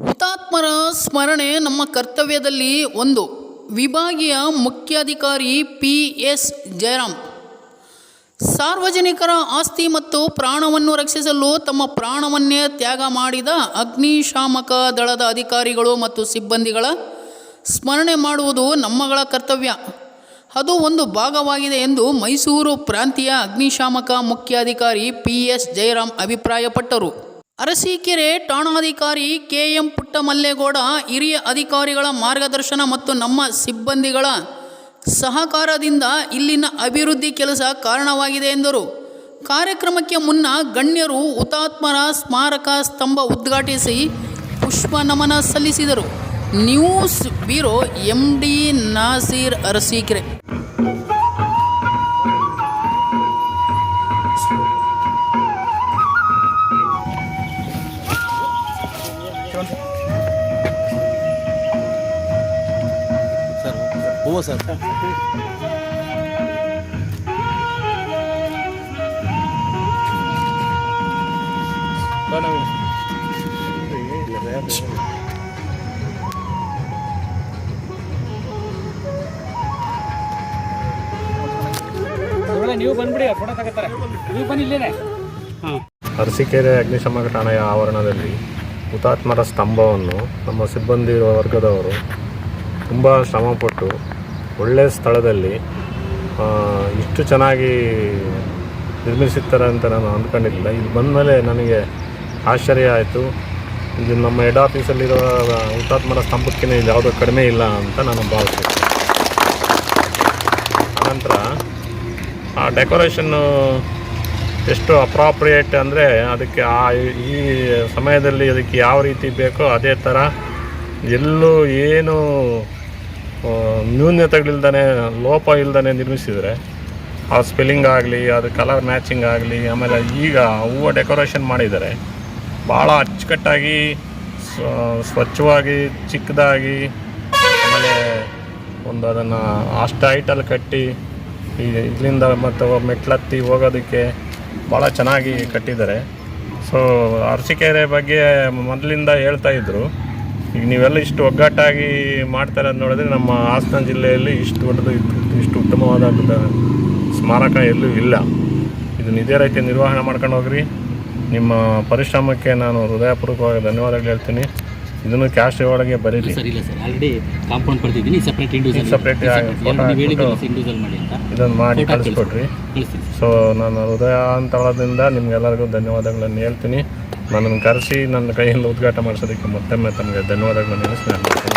ಹುತಾತ್ಮರ ಸ್ಮರಣೆ ನಮ್ಮ ಕರ್ತವ್ಯದಲ್ಲಿ ಒಂದು. ವಿಭಾಗೀಯ ಮುಖ್ಯಾಧಿಕಾರಿ ಪಿ ಎಸ್ ಜಯರಾಮ್ ಸಾರ್ವಜನಿಕರ ಆಸ್ತಿ ಮತ್ತು ಪ್ರಾಣವನ್ನು ರಕ್ಷಿಸಲು ತಮ್ಮ ಪ್ರಾಣವನ್ನೇ ತ್ಯಾಗ ಮಾಡಿದ ಅಗ್ನಿಶಾಮಕ ದಳದ ಅಧಿಕಾರಿಗಳು ಮತ್ತು ಸಿಬ್ಬಂದಿಗಳ ಸ್ಮರಣೆ ಮಾಡುವುದು ನಮ್ಮಗಳ ಕರ್ತವ್ಯ. ಅದು ಒಂದು ಭಾಗವಾಗಿದೆ ಎಂದು ಮೈಸೂರು ಪ್ರಾಂತೀಯ ಅಗ್ನಿಶಾಮಕ ಮುಖ್ಯಾಧಿಕಾರಿ ಪಿ ಎಸ್ ಜಯರಾಮ್ ಅಭಿಪ್ರಾಯಪಟ್ಟರು. ಅರಸೀಕೆರೆ ಠಾಣಾಧಿಕಾರಿ ಕೆ ಎಂ ಪುಟ್ಟಮಲ್ಲೇಗೌಡ, ಹಿರಿಯ ಅಧಿಕಾರಿಗಳ ಮಾರ್ಗದರ್ಶನ ಮತ್ತು ನಮ್ಮ ಸಿಬ್ಬಂದಿಗಳ ಸಹಕಾರದಿಂದ ಇಲ್ಲಿನ ಅಭಿವೃದ್ಧಿ ಕೆಲಸ ಕಾರಣವಾಗಿದೆ ಎಂದರು. ಕಾರ್ಯಕ್ರಮಕ್ಕೆ ಮುನ್ನ ಗಣ್ಯರು ಹುತಾತ್ಮರ ಸ್ಮಾರಕ ಸ್ತಂಭ ಉದ್ಘಾಟಿಸಿ ಪುಷ್ಪ ನಮನ ಸಲ್ಲಿಸಿದರು. News bureau M D Naseer Arsikere. ಹೂವು ಸರ್ ನೀವು ಬಂದ್ಬಿಡಿ ಫೋಟೋ ತಗೋತಾರೆ. ನೀವು ಬನ್ನಿ ಇಲ್ಲೇನೆ. ಹಾಂ. ಅರಸೀಕೆರೆ ಅಗ್ನಿಶಾಮಕ ಠಾಣೆಯ ಆವರಣದಲ್ಲಿ ಹುತಾತ್ಮರ ಸ್ತಂಭವನ್ನು ನಮ್ಮ ಸಿಬ್ಬಂದಿ ವರ್ಗದವರು ತುಂಬ ಶ್ರಮಪಟ್ಟು ಒಳ್ಳೆಯ ಸ್ಥಳದಲ್ಲಿ ಇಷ್ಟು ಚೆನ್ನಾಗಿ ನಿರ್ಮಿಸಿರ್ತಾರೆ ಅಂತ ನಾನು ಅಂದ್ಕೊಂಡಿರಲಿಲ್ಲ. ಇಲ್ಲಿ ಬಂದಮೇಲೆ ನನಗೆ ಆಶ್ಚರ್ಯ ಆಯಿತು. ಇದು ನಮ್ಮ ಹೆಡ್ ಆಫೀಸಲ್ಲಿರೋ ಹುತಾತ್ಮರ ಸ್ತಂಭಕ್ಕಿಂತ ಇದು ಯಾವುದೋ ಕಡಿಮೆ ಇಲ್ಲ ಅಂತ ನಾನು ಭಾವಿಸ್ತೀನಿ. ಆನಂತರ ಆ ಡೆಕೋರೇಷನ್ನು ಎಷ್ಟು ಅಪ್ರಾಪ್ರಿಯೇಟ್ ಅಂದರೆ ಅದಕ್ಕೆ ಆ ಈ ಸಮಯದಲ್ಲಿ ಅದಕ್ಕೆ ಯಾವ ರೀತಿ ಬೇಕೋ ಅದೇ ಥರ ಎಲ್ಲೂ ಏನು ನ್ಯೂನ್ಯತೆಗಳಿಲ್ದೇ ಲೋಪ ಇಲ್ದೇ ನಿರ್ಮಿಸಿದರೆ, ಆ ಸ್ಪೆಲ್ಲಿಂಗ್ ಆಗಲಿ, ಅದು ಕಲರ್ ಮ್ಯಾಚಿಂಗ್ ಆಗಲಿ, ಆಮೇಲೆ ಈಗ ಹೂವು ಡೆಕೋರೇಷನ್ ಮಾಡಿದ್ದಾರೆ. ಭಾಳ ಅಚ್ಚುಕಟ್ಟಾಗಿ ಸ್ವಚ್ಛವಾಗಿ, ಚಿಕ್ಕದಾಗಿ, ಆಮೇಲೆ ಒಂದು ಅದನ್ನು ಅಷ್ಟು ಹೈಟಲ್ಲಿ ಕಟ್ಟಿ, ಈ ಇಲ್ಲಿಂದ ಮತ್ತು ಮೆಟ್ಲತ್ತಿ ಹೋಗೋದಕ್ಕೆ ಭಾಳ ಚೆನ್ನಾಗಿ ಕಟ್ಟಿದ್ದಾರೆ. ಸೊ ಅರಸಿಕೆರೆ ಬಗ್ಗೆ ಮೊದಲಿಂದ ಹೇಳ್ತಾ ಇದ್ದರು ಈಗ ನೀವೆಲ್ಲ ಇಷ್ಟು ಒಗ್ಗಟ್ಟಾಗಿ ಮಾಡ್ತಾರೆ ಅಂತ ನೋಡಿದ್ರೆ ನಮ್ಮ ಹಾಸನ ಜಿಲ್ಲೆಯಲ್ಲಿ ಇಷ್ಟು ದೊಡ್ಡದು ಇಷ್ಟು ಉತ್ತಮವಾದ ಸ್ಮಾರಕ ಎಲ್ಲೂ ಇಲ್ಲ. ಇದನ್ನ ಇದೇ ರೀತಿ ನಿರ್ವಹಣೆ ಮಾಡ್ಕೊಂಡು ಹೋಗ್ರಿ. ನಿಮ್ಮ ಪರಿಶ್ರಮಕ್ಕೆ ನಾನು ಹೃದಯಪೂರ್ವಕವಾಗಿ ಧನ್ಯವಾದಗಳು ಹೇಳ್ತೀನಿ. ಇದನ್ನು ಕ್ಯಾಶ್ ಒಳಗೆ ಬರೀರಿ. ಸರ್ ಇಲ್ಲ ಸರ್. ಆಲ್ರೆಡಿ ಕಾಂಪೌಂಡ್ ಬರ್ತಿದ್ದೀನಿ ಸಪ್ರೇಟ್ ಇಂಡಿವಿಜುವಲ್ ಇಂಡಿವಿಜುವಲ್ ಮಾಡಿ ಅಂತ. ಇದನ್ನು ಮಾಡಿ ಕಳಿಸ್ಕೊಡ್ರಿ. ಸೊ ನಾನು ಹೃದಯಾಂತರದಿಂದ ನಿಮ್ಗೆಲ್ಲರಿಗೂ ಧನ್ಯವಾದಗಳನ್ನು ಹೇಳ್ತೀನಿ. ನನ್ನನ್ನು ಕರೆಸಿ ನನ್ನ ಕೈಯಿಂದ ಉದ್ಘಾಟ ಮಾಡಿಸೋದಕ್ಕೆ ಮತ್ತೊಮ್ಮೆ ತಮಗೆ ಧನ್ಯವಾದಗಳನ್ನು ನಾನು.